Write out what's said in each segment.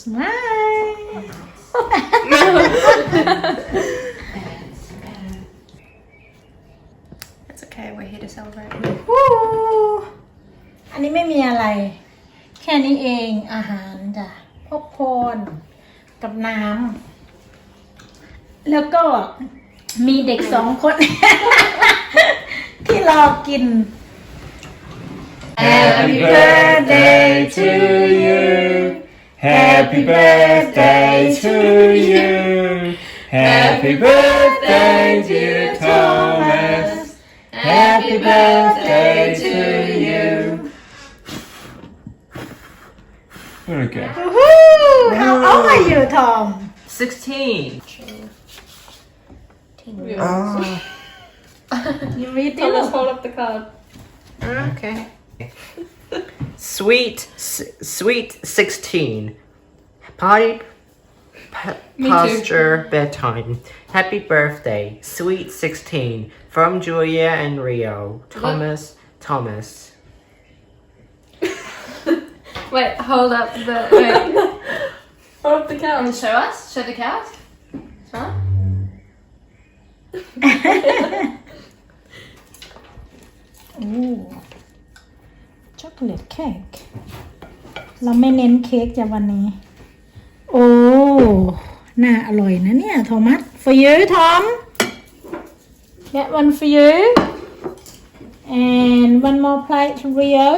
Smile. อันนี้ไม่มีอะไร แค่นี้เองอาหารจ้ะพวกพรกับน้ำแล้วก็มีเด็กสองคน ที่รอกิน Happy birthday to you. Happy birthday to you. Happy birthday, dear Thomas. Happy birthday to you. Very good. Woohoo! How old are you, Tom? 16. Oh. You read Thomas, it? hold up the card. Okay. Sweet, s- sweet 16. Party, pa- Me too. posture, bedtime. Happy birthday, sweet 16. From Julia and Rio. Thomas, Thomas. Wait, hold up the. Wait. hold up the couch. Show us. Show the couch. Huh? โอ้ช็อกโกแลตเค้กเราไม่เน้นเค้กจ้ะวันนี้ โอ้ น่าอร่อยนะเนี่ย โทมัส for you Tom get one for you and one more plate Rio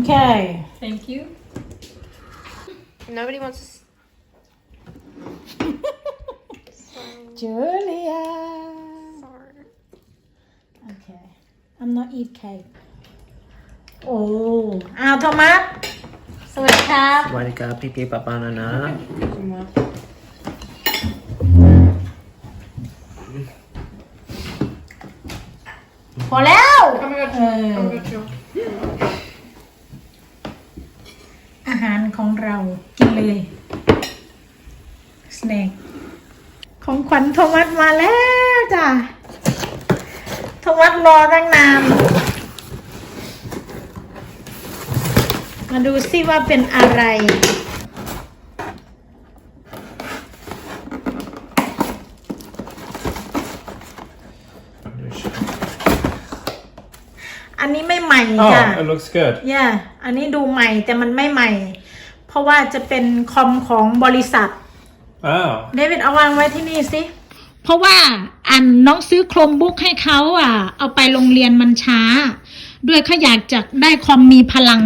okay Thank you. Nobody wants to. Julia okay I'm not eat cake โอ้อ้าวโทมัสสวัสดีครับ สวัสดีครับพี่พี่ป๊าป๊านานะพอแล้ว Oh my god. เออ Oh my god, Joe. อาหารของเรา กินเลย สแน็ค ของขวัญโทมัสมาแล้วจ้ะโทมัสรอตั้งนานมาดูสิว่าเป็นอะไร อันนี้ไม่ใหม่จ้ะ Oh, it looks good. ย่าอันนี้ดูใหม่แต่มันไม่ใหม่ เพราะว่าจะเป็นคอมของบริษัท Oh. เดวิดเอาวางไว้ที่นี่สิ เพราะว่าอันน้องซื้อโครมบุ๊กให้เขาอะ เอาไปโรงเรียนมันช้า ด้วยเขาอยากจะได้คอมมีพลัง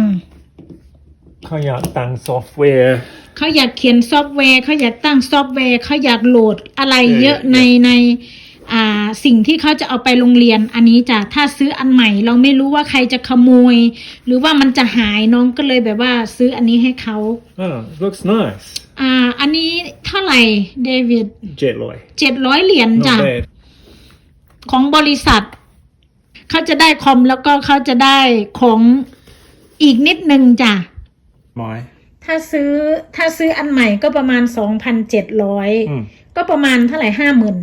เขาอยากตั้งซอฟต์แวร์ เขาอยากเขียนซอฟต์แวร์เขาอยากตั้งซอฟต์แวร์เขาอยากโหลดอะไรเยอะเออ ในในอ่าสิ่งที่เขาจะเอาไปโรงเรียน อันนี้จ้ะถ้าซื้ออันใหม่ เราไม่รู้ว่าใครจะขโมย หรือว่ามันจะหายน้องก็เลยแบบว่า ซื้ออันนี้ให้เขา Oh, it looks nice. อ่า อันนี้เท่าไหร่เดวิดเจ็ดร้อยเจ็ดร้อยเหรียญจ้ะ Not bad. ของบริษัท เขาจะได้คอมแล้วก็เขาจะได้ของอีกนิดนึงจ้ะไม้ถ้าซื้อถ้าซื้ออันใหม่ก็ประมาณสองพันเจ็ดร้อยอืม ก็ประมาณเท่าไหร่ห้าหมื่น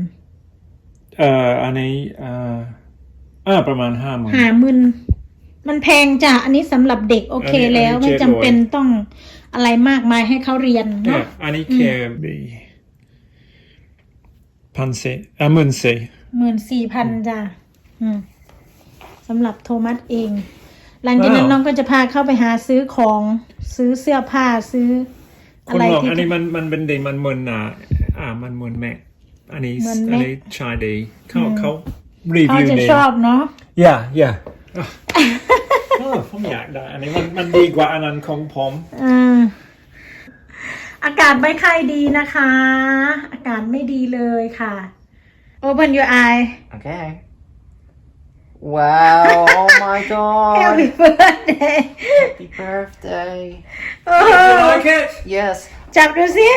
เอ่ออันนี้เอ่ออ่าประมาณห้าหมื่นห้าหมื่น มันแพงจ้ะ อันนี้สำหรับเด็กโอเคอันนี้แล้วอันนี้ไม่700จำเป็นต้องอะไรมากมายให้เขาเรียนเนี่ยเนาะอันนี้แค่บีพันเซอะหมื่นเซหมื่นสี่พันจ้ะอืมสำหรับโทมัสเอง หลังจากนั้นว้าวน้องก็จะพาเข้าไปหาซื้อของซื้อเสื้อผ้าซื้อคอะนไรบอกที่อันนี้มันมันเป็นดีมันเหมือนอะอ่ามันเหมือนแม็กอันนี้เหมือนอัน Mac นี้ใชายดีเขาเขารีเขาวิวจะเนี่ยชอบเนาะอย่าอย่าอะ เออผมอยากได้ อันนี้มันมันดีกว่าอันนั้นของผมอ่าอากาศไม่ค่อยดีนะคะ อากาศไม่ดีเลยค่ะ Open your eye Okay. Wow, oh my god. Happy birthday Happy birthday. โอ้ like it Yes. จับดูสิ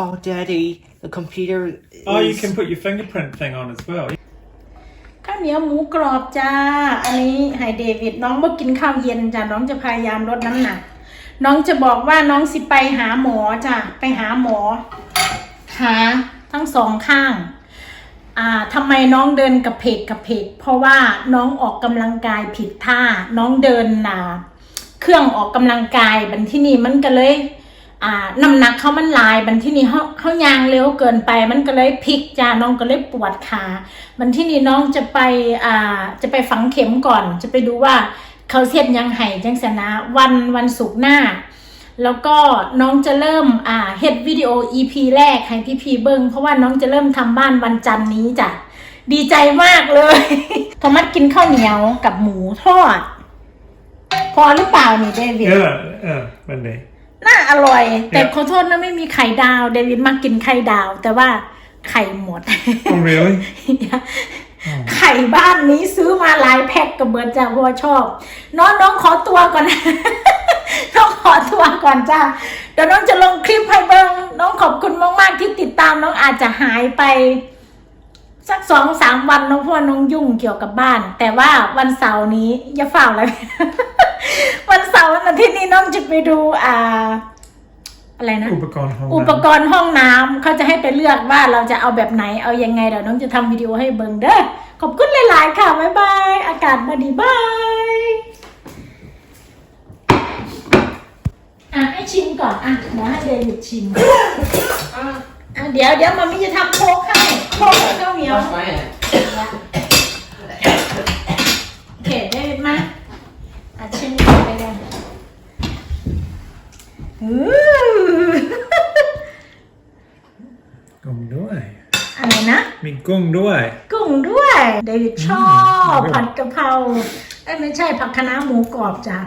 Oh, Daddy, the computer is... oh you can put your fingerprint thing on as well ข้าว เหนียวหมูกรอบจ้า อันนี้ให้เดวิดน้องเมากินข้าวเย็นจ้าน้องจะพยายามลดน้ำหนัก น้องจะบอกว่าน้องสิไปหาหมอจ้ะไปหาหมอขาทั้งสองข้าง อ่าทำไมน้องเดินกับเพกกับเพก เพราะว่าน้องออกกำลังกายผิดท่า น้องเดินน่ะ เครื่องออกกำลังกายบันที่นี่มันก็เลย อ่าน้ำหนักเขามันลายบันที่นี่เขาเขายางเร็วเกินไป มันก็เลยพลิกจ้าน้องก็เลยปวดขาบันที่นี่น้องจะไปอ่าจะไปฝังเข็มก่อน จะไปดูว่าเขาเสียดยังไห้จังสนะวันวันศุกร์หน้า แล้วก็น้องจะเริ่มอ่าเฮ็ดวิดีโอ EP แรกให้พี่พีเบิงเพราะว่าน้องจะเริ่มทำบ้านวันจันทร์นี้จ้ะดีใจมากเลยโทมัสกินข้าวเหนียวกับหมูทอด พอหรือเปล่านี่เดวิด Ja, ja, men det. น่าอร่อย แต่เนี่ยขอโทษนะไม่มีไข่ดาว เดวิดมากินไข่ดาว แต่ว่าไข่หมด Oh really? ไข่บ้านนี้ซื้อมาหลายแพ็คกับเบิร์ดจ้าเพราะว่าชอบ น้องน้องขอตัวก่อนน้องขอตัวก่อนจ้าเดี๋ยวน้องจะลงคลิปให้เบิงน้องขอบคุณมาก ๆ ที่ติดตามน้องอาจจะหายไป สักสองสามวันน้องเพราะว่าน้องยุ่งเกี่ยวกับบ้าน แต่ว่าวันเสาร์นี้อย่าฝ่าเลย วันเสาร์วันอาทิตย์นี้น้องจะไปดูอ่า อะไรนะ Upakan อุปกรณ์ห้องน้ำเขาจะให้ไปเลือกว่าเราจะเอาแบบไหนเอายังไงเดี๋ยวน้องจะทำวิดีโอให้เบิงเด้อขอบคุณหลายๆค่ะ บ๊ายบาย อากาศมาดีบายอะให้ชิมก่อนอะเดี๋ยวให้เดวิดชิมอะเดี๋ยวเดี๋ยวมันไม่จะทำโค้กให้โค้กกับข้าวเหนียว Wash my hand. โอเคเดวิดมาอะชิมก่อนไปเลยอู้ Gong ด้วย อะไรนะ มี กุ้งด้วย กุ้งด้วยเดวิดชอบผัดกะเพราเอ้ยไม่ใช่ผักคะน้าหมูกรอบจ้ะ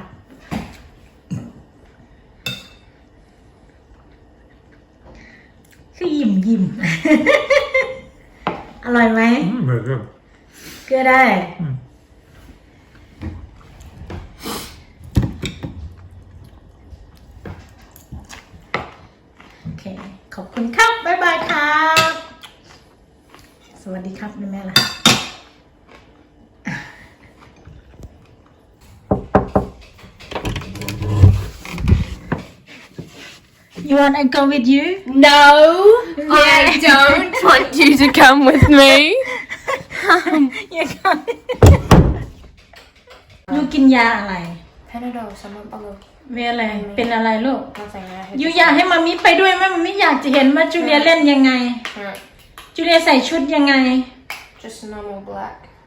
คือยิ้มยิ้มอร่อยไหม Mm, very good. ก็ได้ อืม โอเค ขอบคุณครับ บ๊ายบายครับ สวัสดีครับนี่แม่ล่ะ You want I go with you? No, I don't want you to come with me. อย่าก่อนยูกินยาอะไร Panadol, someone below. เวอะไร เป็นอะไรลูก Nothing. I had ยูอยากให้มามิไปด้วยไหมมามิอยากจะเห็นว่าจูเลียเล่นยังไง Alright, จูเลียใส่ชุดยังไง just normal black.